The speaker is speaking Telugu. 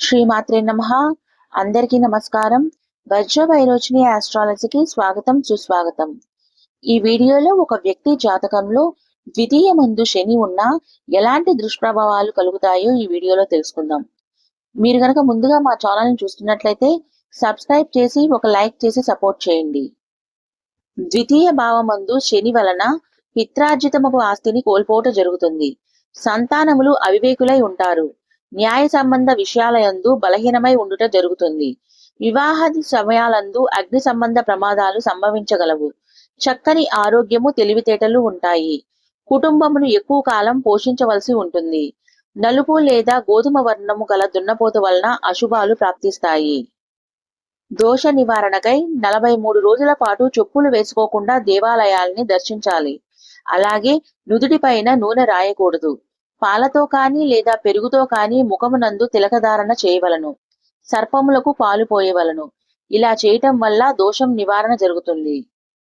శ్రీమాత్రే నమ. అందరికీ నమస్కారం. వజ్ర వైరోచిని ఆస్ట్రాలజీకి స్వాగతం సుస్వాగతం. ఈ వీడియోలో ఒక వ్యక్తి జాతకంలో ద్వితీయ మందు శని ఉన్న ఎలాంటి దుష్ప్రభావాలు కలుగుతాయో ఈ వీడియోలో తెలుసుకుందాం. మీరు గనక ముందుగా మా ఛానల్ని చూస్తున్నట్లయితే సబ్స్క్రైబ్ చేసి ఒక లైక్ చేసి సపోర్ట్ చేయండి. ద్వితీయ భావమందు శని వలన పిత్రార్జితమపు ఆస్తిని కోల్పోవటం జరుగుతుంది. సంతానములు అవివేకులై ఉంటారు. న్యాయ సంబంధ విషయాలయందు బలహీనమై ఉండుట జరుగుతుంది. వివాహాది సమయాలందు అగ్ని సంబంధ ప్రమాదాలు సంభవించగలవు. చక్కని ఆరోగ్యము తెలివితేటలు ఉంటాయి. కుటుంబమును ఎక్కువ కాలం పోషించవలసి ఉంటుంది. నలుపు లేదా గోధుమ వర్ణము గల దున్నపోత వలన అశుభాలు ప్రాప్తిస్తాయి. దోష నివారణకై నలభై మూడు రోజుల పాటు చెప్పులు వేసుకోకుండా దేవాలయాల్ని దర్శించాలి. అలాగే నుదుటిపైన నూనె రాయకూడదు. పాలతో కానీ లేదా పెరుగుతో కానీ ముఖమునందు తిలకధారణ చేయవలను. సర్పములకు పాలు పోయవలను. ఇలా చేయటం వల్ల దోషం నివారణ జరుగుతుంది.